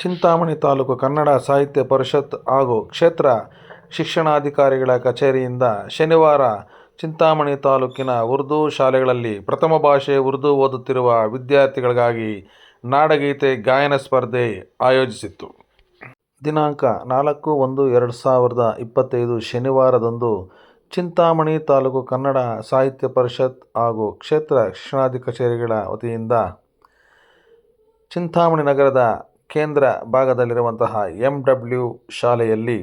ಚಿಂತಾಮಣಿ ತಾಲೂಕು ಕನ್ನಡ ಸಾಹಿತ್ಯ ಪರಿಷತ್ ಹಾಗೂ ಕ್ಷೇತ್ರ ಶಿಕ್ಷಣಾಧಿಕಾರಿಗಳ ಕಚೇರಿಯಿಂದ ಶನಿವಾರ ಚಿಂತಾಮಣಿ ತಾಲೂಕಿನ ಉರ್ದು ಶಾಲೆಗಳಲ್ಲಿ ಪ್ರಥಮ ಭಾಷೆ ಉರ್ದು ಓದುತ್ತಿರುವ ವಿದ್ಯಾರ್ಥಿಗಳಿಗಾಗಿ ನಾಡಗೀತೆ ಗಾಯನ ಸ್ಪರ್ಧೆ ಆಯೋಜಿಸಿತ್ತು. ದಿನಾಂಕ ನಾಲ್ಕು ಒಂದು ಎರಡು ಸಾವಿರದ ಇಪ್ಪತ್ತೈದು ಶನಿವಾರದಂದು ಚಿಂತಾಮಣಿ ತಾಲೂಕು ಕನ್ನಡ ಸಾಹಿತ್ಯ ಪರಿಷತ್ ಹಾಗೂ ಕ್ಷೇತ್ರ ಶಿಕ್ಷಣಾಧಿ ಕಚೇರಿಗಳ ವತಿಯಿಂದ ಚಿಂತಾಮಣಿ ನಗರದ ಕೇಂದ್ರ ಭಾಗದಲ್ಲಿರುವಂತಹ ಎಂ ಡಬ್ಲ್ಯೂ ಶಾಲೆಯಲ್ಲಿ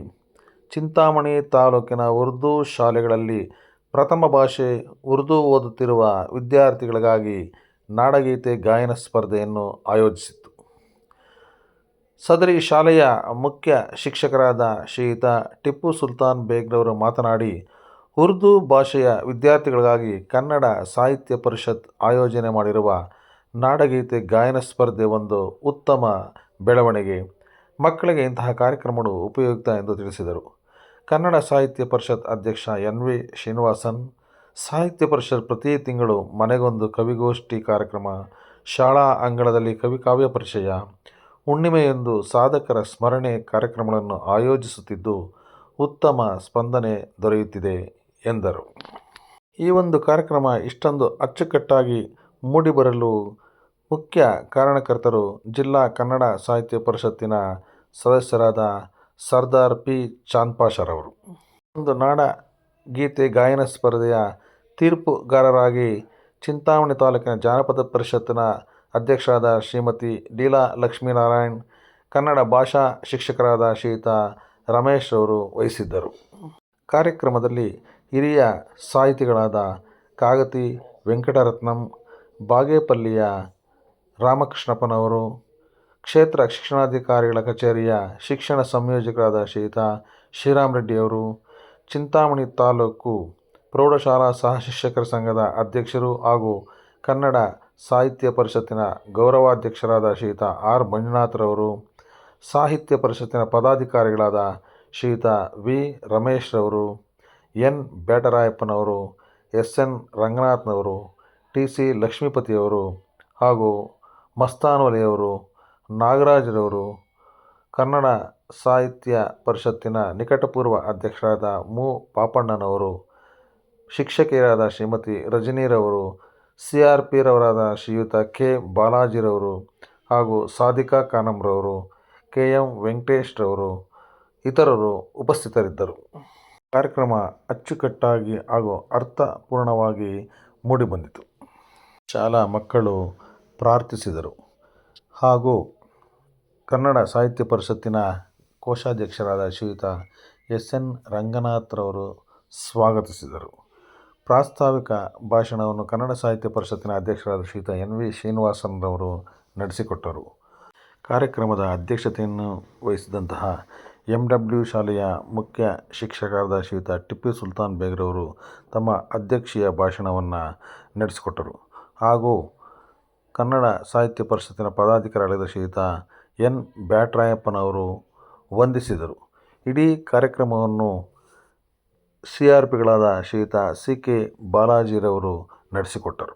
ಚಿಂತಾಮಣಿ ತಾಲೂಕಿನ ಉರ್ದು ಶಾಲೆಗಳಲ್ಲಿ ಪ್ರಥಮ ಭಾಷೆ ಉರ್ದು ಓದುತ್ತಿರುವ ವಿದ್ಯಾರ್ಥಿಗಳಿಗಾಗಿ ನಾಡಗೀತೆ ಗಾಯನ ಸ್ಪರ್ಧೆಯನ್ನು ಆಯೋಜಿಸಿತ್ತು. ಸದರಿ ಶಾಲೆಯ ಮುಖ್ಯ ಶಿಕ್ಷಕರಾದ ಶ್ರೀಯುತ ಟಿಪ್ಪು ಸುಲ್ತಾನ್ ಬೇಗ್ರವರು ಮಾತನಾಡಿ, ಉರ್ದು ಭಾಷೆಯ ವಿದ್ಯಾರ್ಥಿಗಳಿಗಾಗಿ ಕನ್ನಡ ಸಾಹಿತ್ಯ ಪರಿಷತ್ ಆಯೋಜನೆ ಮಾಡಿರುವ ನಾಡಗೀತೆ ಗಾಯನ ಸ್ಪರ್ಧೆ ಒಂದು ಉತ್ತಮ ಬೆಳವಣಿಗೆ. ಮಕ್ಕಳಿಗೆ ಇಂತಹ ಕಾರ್ಯಕ್ರಮಗಳು ಉಪಯುಕ್ತ ಎಂದು ತಿಳಿಸಿದರು. ಕನ್ನಡ ಸಾಹಿತ್ಯ ಪರಿಷತ್ ಅಧ್ಯಕ್ಷ ಎನ್ ವಿ ಶ್ರೀನಿವಾಸನ್, ಸಾಹಿತ್ಯ ಪರಿಷತ್ ಪ್ರತಿ ತಿಂಗಳು ಮನೆಗೊಂದು ಕವಿಗೋಷ್ಠಿ ಕಾರ್ಯಕ್ರಮ, ಶಾಲಾ ಅಂಗಳದಲ್ಲಿ ಕವಿ ಕಾವ್ಯ ಪರಿಚಯ, ಹುಣ್ಣಿಮೆಯೊಂದು ಸಾಧಕರ ಸ್ಮರಣೆ ಕಾರ್ಯಕ್ರಮಗಳನ್ನು ಆಯೋಜಿಸುತ್ತಿದ್ದು ಉತ್ತಮ ಸ್ಪಂದನೆ ದೊರೆಯುತ್ತಿದೆ ಎಂದರು. ಈ ಒಂದು ಕಾರ್ಯಕ್ರಮ ಇಷ್ಟೊಂದು ಅಚ್ಚುಕಟ್ಟಾಗಿ ಮೂಡಿಬರಲು ಮುಖ್ಯ ಕಾರಣಕರ್ತರು ಜಿಲ್ಲಾ ಕನ್ನಡ ಸಾಹಿತ್ಯ ಪರಿಷತ್ತಿನ ಸದಸ್ಯರಾದ ಸರ್ದಾರ್ ಪಿ. ಚಾಂದ್ಪಾಷರವರು ಒಂದು ನಾಡ ಗೀತೆ ಗಾಯನ ಸ್ಪರ್ಧೆಯ ತೀರ್ಪುಗಾರರಾಗಿ ಚಿಂತಾಮಣಿ ತಾಲೂಕಿನ ಜಾನಪದ ಪರಿಷತ್ತಿನ ಅಧ್ಯಕ್ಷರಾದ ಶ್ರೀಮತಿ ಲೀಲಾ ಲಕ್ಷ್ಮೀನಾರಾಯಣ್, ಕನ್ನಡ ಭಾಷಾ ಶಿಕ್ಷಕರಾದ ಶ್ರೀಯುತ ರಮೇಶ್ ಅವರು ವಹಿಸಿದ್ದರು. ಕಾರ್ಯಕ್ರಮದಲ್ಲಿ ಹಿರಿಯ ಸಾಹಿತಿಗಳಾದ ಕಾಗತಿ ವೆಂಕಟರತ್ನಂ, ಬಾಗೇಪಲ್ಲಿಯ ರಾಮಕೃಷ್ಣಪ್ಪನವರು, ಕ್ಷೇತ್ರ ಶಿಕ್ಷಣಾಧಿಕಾರಿಗಳ ಕಚೇರಿಯ ಶಿಕ್ಷಣ ಸಂಯೋಜಕರಾದ ಶ್ರೀಯುತ ಶ್ರೀರಾಮ್ ರೆಡ್ಡಿಯವರು ಚಿಂತಾಮಣಿ ತಾಲೂಕು ಪ್ರೌಢಶಾಲಾ ಸಹ ಶಿಕ್ಷಕರ ಸಂಘದ ಅಧ್ಯಕ್ಷರು ಹಾಗೂ ಕನ್ನಡ ಸಾಹಿತ್ಯ ಪರಿಷತ್ತಿನ ಗೌರವಾಧ್ಯಕ್ಷರಾದ ಶ್ರೀಯುತ ಆರ್ ಮಂಜುನಾಥ್ರವರು, ಸಾಹಿತ್ಯ ಪರಿಷತ್ತಿನ ಪದಾಧಿಕಾರಿಗಳಾದ ಶ್ರೀಯುತ ವಿ ರಮೇಶ್ರವರು, ಎನ್ ಬೇಟರಾಯಪ್ಪನವರು, ಎಸ್ ಎನ್ ರಂಗನಾಥ್ನವರು, ಟಿ ಸಿ ಲಕ್ಷ್ಮೀಪತಿಯವರು ಹಾಗೂ ಮಸ್ತಾನವಲಿಯವರು ನಾಗರಾಜರವರು, ಕನ್ನಡ ಸಾಹಿತ್ಯ ಪರಿಷತ್ತಿನ ನಿಕಟಪೂರ್ವ ಅಧ್ಯಕ್ಷರಾದ ಮು. ಪಾಪಣ್ಣನವರು, ಶಿಕ್ಷಕಿಯರಾದ ಶ್ರೀಮತಿ ರಜನಿರವರು ಸಿ ಆರ್ ಪಿರವರಾದ ಶ್ರೀಯುತ ಕೆ. ಬಾಲಾಜಿರವರು ಹಾಗೂ ಸಾಧಿಕಾ ಕಾನಂರವರು ಕೆ ಎಂ ವೆಂಕಟೇಶ್ರವರು ಇತರರು ಉಪಸ್ಥಿತರಿದ್ದರು. ಕಾರ್ಯಕ್ರಮ ಅಚ್ಚುಕಟ್ಟಾಗಿ ಹಾಗೂ ಅರ್ಥಪೂರ್ಣವಾಗಿ ಮೂಡಿಬಂದಿತು. ಶಾಲಾ ಮಕ್ಕಳು ಪ್ರಾರ್ಥಿಸಿದರು. ಹಾಗೂ ಕನ್ನಡ ಸಾಹಿತ್ಯ ಪರಿಷತ್ತಿನ ಕೋಶಾಧ್ಯಕ್ಷರಾದ ಶ್ರೀಯುತ ಎಸ್ ಎನ್ ರಂಗನಾಥ್ರವರು ಸ್ವಾಗತಿಸಿದರು. ಪ್ರಾಸ್ತಾವಿಕ ಭಾಷಣವನ್ನು ಕನ್ನಡ ಸಾಹಿತ್ಯ ಪರಿಷತ್ತಿನ ಅಧ್ಯಕ್ಷರಾದ ಶ್ರೀಯುತ ಎನ್ ವಿ ಶ್ರೀನಿವಾಸನ್ರವರು ನಡೆಸಿಕೊಟ್ಟರು. ಕಾರ್ಯಕ್ರಮದ ಅಧ್ಯಕ್ಷತೆಯನ್ನು ವಹಿಸಿದಂತಹ ಎಂ ಡಬ್ಲ್ಯೂ ಶಾಲೆಯ ಮುಖ್ಯ ಶಿಕ್ಷಕರಾದ ಶ್ರೀಯುತ ಟಿಪ್ಪು ಸುಲ್ತಾನ್ ಬೇಗ್ರವರು ತಮ್ಮ ಅಧ್ಯಕ್ಷೀಯ ಭಾಷಣವನ್ನು ನಡೆಸಿಕೊಟ್ಟರು. ಹಾಗೂ ಕನ್ನಡ ಸಾಹಿತ್ಯ ಪರಿಷತ್ತಿನ ಪದಾಧಿಕಾರಿಗಳಾದ ಶ್ರೀಯುತ ಎನ್. ಬ್ಯಾಟ್ರಾಯಪ್ಪನವರು ವಂದಿಸಿದರು. ಇಡೀ ಕಾರ್ಯಕ್ರಮವನ್ನು ಸಿ ಆರ್ ಪಿಗಳಾದ ಶ್ರೀಯುತ ಸಿ ಕೆ ಬಾಲಾಜಿರವರು ನಡೆಸಿಕೊಟ್ಟರು.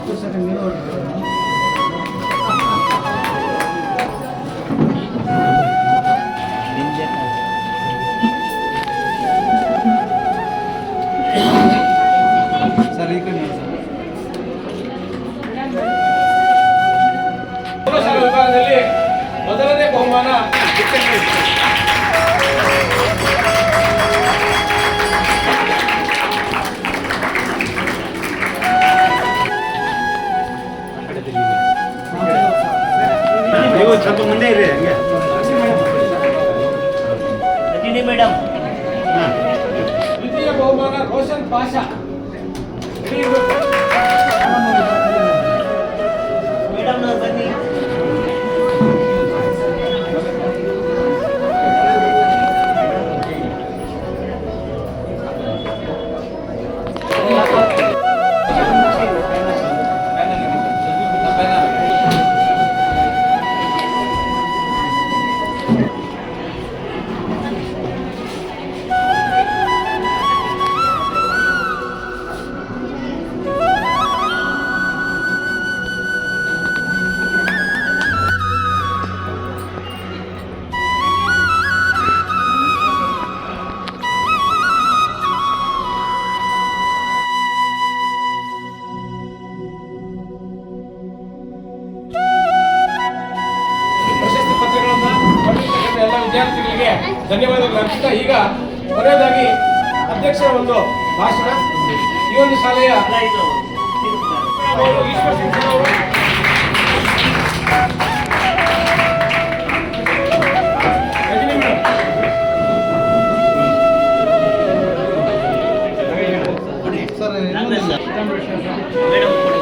ಪ್ರೌಢಶಾಲಾ ಸ್ವಲ್ಪ ಮುಂದೆ ಇರಿ ಹಂಗೆ ರಜನಿ ಮೇಡಮ್ ದ್ವಿತೀಯ ಬಹುಮಾನ ರೋಷನ್ ಪಾಷಾ ಧನ್ಯವಾದಗಳು. ಅರ್ಪಿಸ್ತಾ ಈಗ ಕೊನೆಯದಾಗಿ ಅಧ್ಯಕ್ಷರ ಒಂದು ಭಾಷಣ. ಈ ಒಂದು ಶಾಲೆಯ ಈಶ್ವರ ರಜನಿ ಮೇಡಮ್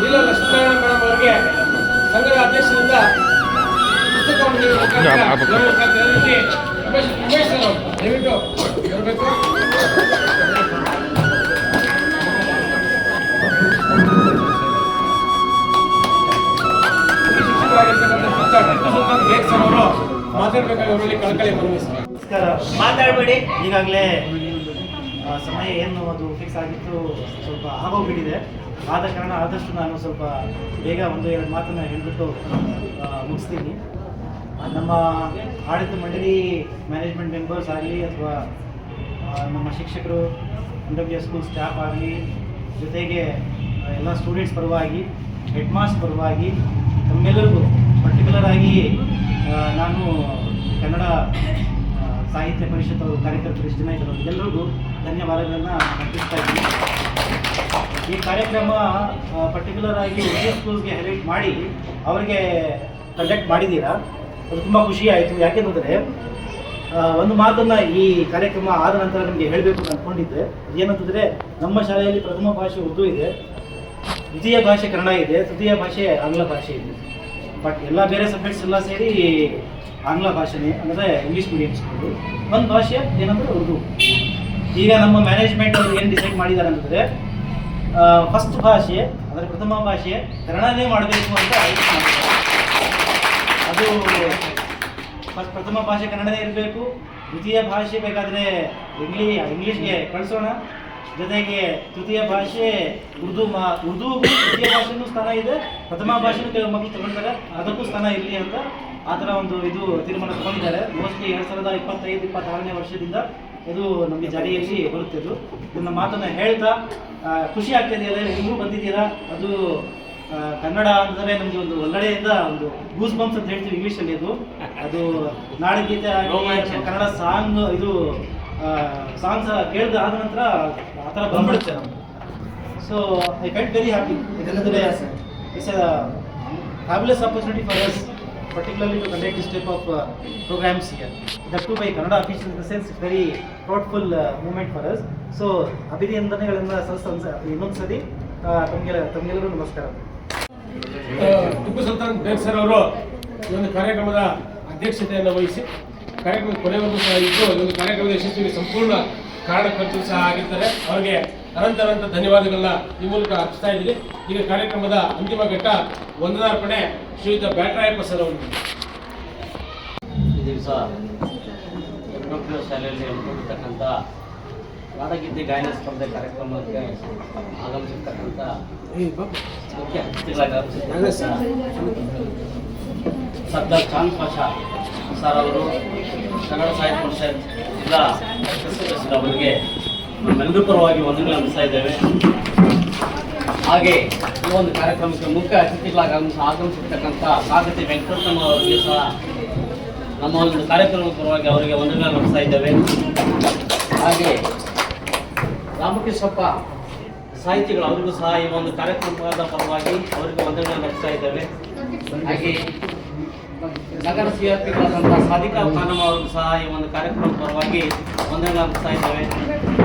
ಲೀಲಾ ಲಕ್ಷ್ಮೀನಾರಾಯಣ ಮೇಡಮ್ ಅವರಿಗೆ ಸಂಘದ ಅಧ್ಯಕ್ಷರಿಂದ ಪುಸ್ತಕವನ್ನು ದಯವಿಟ್ಟು ಮಾತಾಡಬೇಡಿ. ಈಗಾಗಲೇ ಆ, ಸಮಯ ಏನು ಅದು ಫಿಕ್ಸ್ ಆಗಿತ್ತು ಸ್ವಲ್ಪ ಆಗೋಗ್ಬಿಟ್ಟಿದೆ. ಆದ ಕಾರಣ ಆದಷ್ಟು ನಾನು ಸ್ವಲ್ಪ ಬೇಗ ಒಂದು ಎರಡು ಮಾತನ್ನು ಹೇಳಿಬಿಟ್ಟು ಮುಗಿಸ್ತೀನಿ. ನಮ್ಮ ಆಡಳಿತ ಮಂಡಳಿ ಮ್ಯಾನೇಜ್ಮೆಂಟ್ ಮೆಂಬರ್ಸ್ ಆಗಲಿ ಅಥವಾ ನಮ್ಮ ಶಿಕ್ಷಕರು N W S school staff ಆಗಲಿ, ಜೊತೆಗೆ ಎಲ್ಲ ಸ್ಟೂಡೆಂಟ್ಸ್ ಪರವಾಗಿ ಹೆಡ್ ಮಾಸ್ಟ್ ಪರವಾಗಿ, ತಮ್ಮೆಲ್ಲರಿಗೂ ಪರ್ಟಿಕ್ಯುಲರ್ ಆಗಿ ನಾನು ಕನ್ನಡ ಸಾಹಿತ್ಯ ಪರಿಷತ್ ಕಾರ್ಯಕರ್ತರು ಇಷ್ಟು ಜನ ಇದ್ದಾರೆ. ಎಲ್ಲರಿಗೂ ಧನ್ಯವಾದಗಳನ್ನು ಅರ್ಪಿಸ್ತಾ ಇದ್ದೀನಿ. ಈ ಕಾರ್ಯಕ್ರಮ ಪರ್ಟಿಕ್ಯುಲರ್ ಆಗಿ ಉರ್ದು ಸ್ಕೂಲ್ಸ್ಗೆ ಹೈಲೈಟ್ ಮಾಡಿ ಅವರಿಗೆ ಕಂಡಕ್ಟ್ ಮಾಡಿದ್ದೀರಾ? ಅದು ತುಂಬ ಖುಷಿ ಆಯಿತು. ಯಾಕೆಂದರೆ ಒಂದು ಮಾತನ್ನು ಈ ಕಾರ್ಯಕ್ರಮ ಆದ ನಂತರ ನಿಮಗೆ ಹೇಳಬೇಕು ಅಂತ ಅಂದ್ಕೊಂಡಿದ್ದೆ ಏನಂತಂದರೆ ನಮ್ಮ ಶಾಲೆಯಲ್ಲಿ ಪ್ರಥಮ ಭಾಷೆ ಉರ್ದು ಇದೆ, ದ್ವಿತೀಯ ಭಾಷೆ ಕನ್ನಡ ಇದೆ, ತೃತೀಯ ಭಾಷೆ ಆಂಗ್ಲ ಭಾಷೆ ಇದೆ. ಬಟ್ ಎಲ್ಲ ಬೇರೆ ಸಬ್ಜೆಕ್ಟ್ಸ್ ಎಲ್ಲ ಸೇರಿ ಆಂಗ್ಲ ಭಾಷೆನೇ, ಅಂದರೆ ಇಂಗ್ಲೀಷ್ ಮೀಡಿಯಂ ಸ್ಕೂಲು ಒಂದು ಭಾಷೆ ಏನಂದರೆ ಉರ್ದು. ಈಗ ನಮ್ಮ ಮ್ಯಾನೇಜ್ಮೆಂಟ್ ಏನು ಡಿಸೈಡ್ ಮಾಡಿದ್ದಾರೆ ಅಂತಂದರೆ ಫಸ್ಟ್ ಭಾಷೆ, ಅಂದರೆ ಪ್ರಥಮ ಭಾಷೆ ಕನ್ನಡನೇ ಮಾಡಬೇಕು ಅಂತ ಅದು ಫಸ್ಟ್ ಪ್ರಥಮ ಭಾಷೆ ಕನ್ನಡನೇ ಇರಬೇಕು, ದ್ವಿತೀಯ ಭಾಷೆ ಬೇಕಾದರೆ ಇಂಗ್ಲೀ, ಇಂಗ್ಲೀಷ್ಗೆ ಕಳಿಸೋಣ. ಜೊತೆಗೆ ತೃತೀಯ ಭಾಷೆ ಉರ್ದು ಮಾ, ಉರ್ದು ತೃತೀಯ ಭಾಷೆನೂ ಸ್ಥಾನ ಇದೆ, ಪ್ರಥಮ ಭಾಷೆನೂ ಕೆಲವು ಮಕ್ಕಳು ತಗೊಳ್ತಾರೆ ಅದಕ್ಕೂ ಸ್ಥಾನ ಇರಲಿ ಅಂತ ಆ ಥರ ಒಂದು ಇದು ತೀರ್ಮಾನ ತಗೊಂಡಿದ್ದಾರೆ. ಮೋಸ್ಟ್ಲಿ ಎರಡು ಸಾವಿರದ ಇಪ್ಪತ್ತೈದು, ಇಪ್ಪತ್ತಾರನೇ ವರ್ಷದಿಂದ ಇದು ನಮಗೆ ಜಾರಿಯಲ್ಲಿ ಬರುತ್ತೆ ಇದು. ನನ್ನ ಮಾತನ್ನು ಹೇಳ್ತಾ ಖುಷಿ ಆಗ್ತಿದೆ ನೀವು ಬಂದಿದ್ದೀರಾ? ಅದು ಕನ್ನಡ ಅಂದರೆ ನಮಗೆ ಒಂದು ಒಲ್ಲಡೆಯಿಂದ ಒಂದು ಗೂಸ್ ಬಂಪ್ಸ್ ಅಂತ ಹೇಳ್ತೀವಿ ಇಂಗ್ಲೀಷಲ್ಲಿ ಅದು. ಅದು ನಾಡಗೀತೆ ಕನ್ನಡ ಸಾಂಗ್ ಇದು ಸಾಂಗ್ಸ್ ಕೇಳಿದ ಆದ ನಂತರ ಆ ಥರ ಬಂದ್ಬಿಡುತ್ತೆ ನಮ್ಗೆ. So I felt very happy ಯಾಕಂದರೆ it's a fabulous opportunity for us particularly to conduct this type of uh, programs here. That too by Kannada officials in the sense very thoughtful uh, movement for us. So ಅಭಿನಂದನೆಗಳನ್ನು ಸಲ್ಲಿಸ ಇನ್ನೊಂದು ಸರಿ ತಮಗೆಲ್ಲ ತಮಗೆಲ್ಲರೂ ನಮಸ್ಕಾರ ಟಿಪ್ಪು ಸುಲ್ತಾನ್ ಬೇಗ್ sir ಅವರು ಈ ಒಂದು ಕಾರ್ಯಕ್ರಮದ ಅಧ್ಯಕ್ಷತೆಯನ್ನು ವಹಿಸಿ ಕಾರ್ಯಕ್ರಮದ ಕೊನೆವರೆಗೂ ಸಹ ಇದ್ದು ಈ ಒಂದು ಕಾರ್ಯಕ್ರಮದ ಯಶಸ್ವಿಗೆ ಸಂಪೂರ್ಣ ಕಾರಣಕರ್ತರು ಸಹ ಆಗಿದ್ದಾರೆ ಅವರಿಗೆ ಅನಂತ ಅನಂತ ಧನ್ಯವಾದಗಳನ್ನ ಈ ಮೂಲಕ ಅರ್ಪಿಸ್ತಾ ಇದ್ದೀನಿ ಈಗ ಕಾರ್ಯಕ್ರಮದ ಅಂತಿಮ ಘಟ್ಟ ವಂದನಾರ್ಪಣೆ ಶ್ರೀಯುತ ಬ್ಯಾಟರಾಯಪ್ಪ ಸರ್ ಅವರು ಈ ದಿವಸ ಶಾಲೆಯಲ್ಲಿ ಹಮ್ಮಿಕೊಂಡಿರ್ತಕ್ಕಂಥ ನಾಡಗೀತೆ ಗಾಯನ ಸ್ಪರ್ಧೆ ಕಾರ್ಯಕ್ರಮಕ್ಕೆ ಆಗಮಿಸಿರ್ತಕ್ಕಂಥ ಮುಖ್ಯ ಅತಿಥಿಗಳಾಗಿ ಸರ್ದಾರ್ ಚಾಂದ್ ಪಾಷಾ ಸರ್ ಅವರು ಕನ್ನಡ ಸಾಹಿತ್ಯ ಪರಿಷತ್ ಜಿಲ್ಲಾ ಸದಸ್ಯರು ಅವರಿಗೆ ನಮ್ಮೆಲ್ಲರ ಪರವಾಗಿ ವಂದನೆ ಅನಿಸ್ತಾ ಇದ್ದೇವೆ. ಹಾಗೆ ಈ ಒಂದು ಕಾರ್ಯಕ್ರಮಕ್ಕೆ ಮುಖ್ಯ ಅತಿಥಿಗಳಾಗಿ ಆಗಮಿಸ ಆಗಮಿಸಿರ್ತಕ್ಕಂಥ ಸಾಗತಿ ವೆಂಕಟಮ್ಮ ಅವರಿಗೆ ಸಹ ನಮ್ಮ ಒಂದು ಕಾರ್ಯಕ್ರಮದ ಪರವಾಗಿ ಅವರಿಗೆ ವಂದನೆ ನಡೆಸ್ತಾ ಇದ್ದೇವೆ. ಹಾಗೆ ರಾಮಕೃಷ್ಣಪ್ಪ ಸಾಹಿತಿಗಳು ಅವರಿಗೂ ಸಹ ಈ ಒಂದು ಕಾರ್ಯಕ್ರಮದ ಪರವಾಗಿ ಅವರಿಗೆ ವಂದನೆ ನಡೆಸ್ತಾ ಇದ್ದೇವೆ. ಹಾಗೆ ನಗರ ಸಿ ಸಾಧಿಕಾ ಖಾನಮ್ ಅವರು ಸಹ ಈ ಒಂದು ಕಾರ್ಯಕ್ರಮದ ಪರವಾಗಿ ವಂದನೆ ಇದ್ದಾವೆ ಇದ್ದೇವೆ.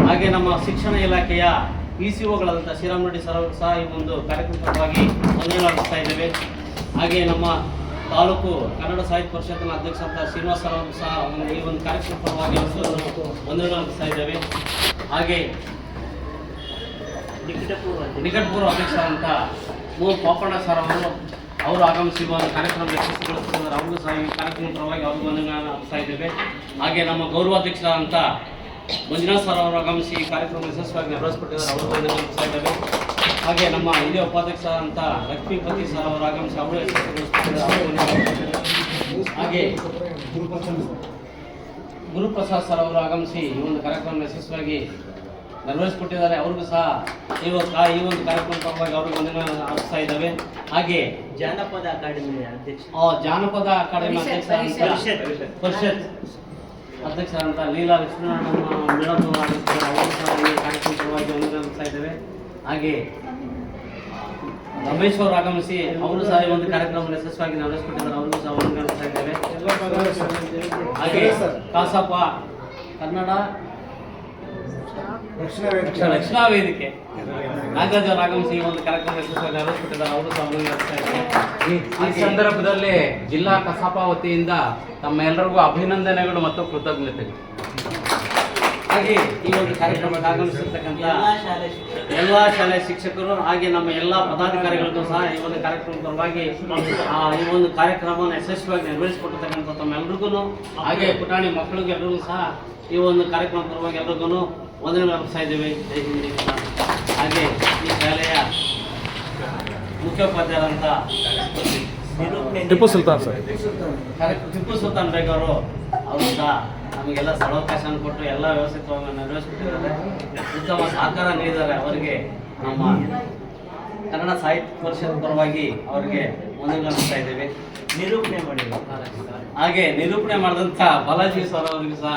ಹಾಗೆ ನಮ್ಮ ಶಿಕ್ಷಣ ಇಲಾಖೆಯ ಪಿ ಸಿ ಒಗಳಾದಂಥ ಶ್ರೀರಾಮ್ ರೆಡ್ಡಿ ಸರ್ ಅವರು ಸಹ ಈ ಒಂದು ಕಾರ್ಯಕ್ರಮ ಪರವಾಗಿ ವಂದನೆ ನಡೆಸ್ತಾ ಇದ್ದೇವೆ. ಹಾಗೆ ನಮ್ಮ ತಾಲೂಕು ಕನ್ನಡ ಸಾಹಿತ್ಯ ಪರಿಷತ್ತಿನ ಅಧ್ಯಕ್ಷ ಅಂತ ಶ್ರೀನಿವಾಸ ಸರ್ ಅವರು ಸಹ ಒಂದು ಈ ಒಂದು ಕಾರ್ಯಕ್ರಮ ಪರವಾಗಿ ಅವರನ್ನು ವಂದನೆ ಇದ್ದೇವೆ. ಹಾಗೆ ನಿಕಟಪೂರ್ವ ನಿಕಟಪೂರ್ವ ಅಧ್ಯಕ್ಷರಾದಂಥ ಮೋಹನ್ ಪಾಪಣ್ಣ ಸರ್ ಅವರು ಅವರು ಆಗಮಿಸಿ ಒಂದು ಕಾರ್ಯಕ್ರಮ ಯಶಸ್ವಿಗೊಳಿಸಿದ್ದಾರೆ ಅವ್ರಿಗೂ ಸಹ ಈ ಕಾರ್ಯಕ್ರಮ ಪರವಾಗಿ ಅವ್ರಿಗೂ ವಂದನೆಗಳನ್ನು ಅರ್ಪಿಸ್ತಾ ಇದ್ದೇವೆ. ಹಾಗೆ ನಮ್ಮ ಗೌರವಾಧ್ಯಕ್ಷ ಅಂತ ಮಂಜುನಾಥ್ ಸರ್ ಅವರು ಆಗಮಿಸಿ ಈ ಕಾರ್ಯಕ್ರಮ ಯಶಸ್ವಿಯಾಗಿ ನೆರವೇರಿಸ್ಬಿಟ್ಟಿದ್ದಾರೆ ಅವರು ವಂದನೆ ಅರ್ಪಿಸ್ತಾ ಇದ್ದೇವೆ. ಹಾಗೆ ನಮ್ಮ ಹಿರಿಯ ಉಪಾಧ್ಯಕ್ಷ ಅಂತ ಲಕ್ಷ್ಮೀಪತಿ ಸರ್ ಅವರು ಆಗಮಿಸಿ ಅವರು ಯಶಸ್ವಿಗೊಳಿಸ್ತಿದ್ದಾರೆ ಹಾಗೆ ಗುರುಪ್ರಸಾದ್ ಸರ್ ಅವರು ಆಗಮಿಸಿ ಈ ಒಂದು ಕಾರ್ಯಕ್ರಮ ಯಶಸ್ವಿಯಾಗಿ ನೆರವೇರಿಸ್ಬಿಟ್ಟಿದ್ದಾರೆ ಅವ್ರಿಗೂ ಸಹ ಈ ಒಂದು ಈ ಒಂದು ಕಾರ್ಯಕ್ರಮ ಪರವಾಗಿ ಅವ್ರಿಗೆ ವಂದನೆ ಅರ್ಪಿಸ್ತಾ ಇದ್ದಾವೆ. ಹಾಗೆ ಜಾನಪದ ಅಕಾಡೆಮಿ ಅಧ್ಯಕ್ಷ. ಆ ಜಾನಪದ ಅಕಾಡೆಮಿ ಅಧ್ಯಕ್ಷ ಅಂತ ಪರಿಷತ್ ಅಧ್ಯಕ್ಷ ಅಂತ ಲೀಲಾ ಲಕ್ಷ್ಮೀನಾರಾಯಣ ಮೇಡಮ್ ಅವರು ಆಗಿರ್ತಾರೆ. ಅವರು ಸಹ ಈ ಕಾರ್ಯಕ್ರಮ ಪರವಾಗಿ ಇದ್ದೇವೆ. ಹಾಗೆ ರಮೇಶ್ ಅವರು ಆಗಮಿಸಿ ಅವರು ಸಹ ಈ ಒಂದು ಕಾರ್ಯಕ್ರಮ ಯಶಸ್ವಿಯಾಗಿ ನಡೆಸಿಕೊಟ್ಟಿದ್ದಾರೆ. ಅವರು ಸಹ ಇದ್ದೇವೆ. ಹಾಗೆ ಕಾಸಪ್ಪ ಕನ್ನಡ ರಕ್ಷಣಾ ವೇದಿಕೆ. ನಾಗರಾಜ್ ಅವರು ಆಗಮಿಸಿ ಈ ಒಂದು ಕಾರ್ಯಕ್ರಮ ಯಶಸ್ವಿಯಾಗಿ ಅವರು ಸಹ ಈ ಸಂದರ್ಭದಲ್ಲಿ ಜಿಲ್ಲಾ ಕಸಾಪ ವತಿಯಿಂದ ತಮ್ಮೆಲ್ಲರಿಗೂ ಅಭಿನಂದನೆಗಳು ಮತ್ತು ಕೃತಜ್ಞತೆಗಳು. ಹಾಗೆ ಈ ಒಂದು ಕಾರ್ಯಕ್ರಮಕ್ಕೆ ಆಗಮಿಸಿರ್ತಕ್ಕಂಥ ಎಲ್ಲಾ ಶಾಲೆ ಶಿಕ್ಷಕರು. ಹಾಗೆ ನಮ್ಮ ಎಲ್ಲ ಪದಾಧಿಕಾರಿಗಳಿಗೂ ಸಹ ಈ ಒಂದು ಕಾರ್ಯಕ್ರಮದ ಪರವಾಗಿ ಆ, ಈ ಒಂದು ಕಾರ್ಯಕ್ರಮವನ್ನು ಯಶಸ್ವಿಯಾಗಿ ನೆರವೇರಿಸಿಕೊಟ್ಟಿರ್ತಕ್ಕಂಥ ತಮ್ಮೆಲ್ಲರಿಗೂ ಹಾಗೆ ಪುಟಾಣಿ ಮಕ್ಕಳಿಗೆ ಎಲ್ಲರಿಗೂ ಸಹ ಈ ಒಂದು ಕಾರ್ಯಕ್ರಮದ ಪರವಾಗಿ ಎಲ್ರಿಗೂ ವಂದನೆ ಅರ್ಪಿಸ್ತಾ ಇದ್ದೇವೆ ಜೈ ಹಿಂದ್ ಹಾಗೆ ಈ ಶಾಲೆಯ ಮುಖ್ಯೋಪಾಧ್ಯಾಯರಂತ ನಿರೂಪಣೆ ಟಿಪ್ಪು ಸುಲ್ತಾನ್ ಸರ್. ಟಿಪ್ಪು ಸುಲ್ತಾನ್ ಬೇಗ ಅವರು ಅವರು ಸಹ ನಮಗೆಲ್ಲ ಸ್ಥಳಾವಕಾಶ ಕೊಟ್ಟು ಎಲ್ಲ ವ್ಯವಸ್ಥಿತವಾಗಿ ನೆರವೇರಿಸ್ಬಿಟ್ಟಿದ್ದಾರೆ. ಉತ್ತಮ ಸಹಕಾರ ನೀಡಿದ್ದಾರೆ ಅವರಿಗೆ ನಮ್ಮ ಕನ್ನಡ ಸಾಹಿತ್ಯ ಪರಿಷತ್ ಪರವಾಗಿ ಅವರಿಗೆ ನಡೆಸ್ತಾ ಇದ್ದೇವೆ. ನಿರೂಪಣೆ ಮಾಡಿದ್ರು. ಹಾಗೆ ನಿರೂಪಣೆ ಮಾಡಿದಂಥ ಬಾಲಾಜಿ ಸರ್ ಅವರಿಗೂ ಸಹ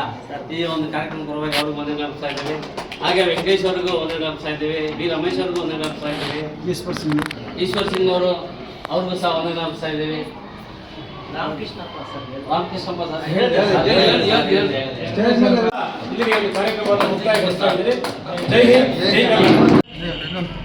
ಈ ಒಂದು ಕಾರ್ಯಕ್ರಮ ಪರವಾಗಿ ಅವ್ರಿಗೆ ನಡೆಸ್ತಾ ಇದ್ದೇವೆ. ಹಾಗೆ ವೆಂಕಟೇಶ್ ಅವ್ರಿಗೂ ನಡೆಸ್ತಾ ಇದ್ದೇವೆ. ಬಿ ರಮೇಶ್ ಅವ್ರಿಗೂ ನಡೆಸ್ತಾ ಇದ್ದೇವೆ. ಈಶ್ವರ್ ಸಿಂಗ್. ಈಶ್ವರ್ ಸಿಂಗ್ ಅವರು ಅವ್ರಿಗೂ ಸಹ ನಡೆಸ್ತಾ ಇದ್ದೇವೆ. Ramakrishnappa sir Ramakrishnappa sir. ಹೇಳಿದೆ. ಇಲ್ಲಿಗೆ ಕಾರ್ಯಕ್ರಮವನ್ನು ಮುಕ್ತಾಯಗೊಳಿಸ್ತಾ ಜೈ ಹಿಂದ್. ಜೈ ಕರ್ನಾಟಕ.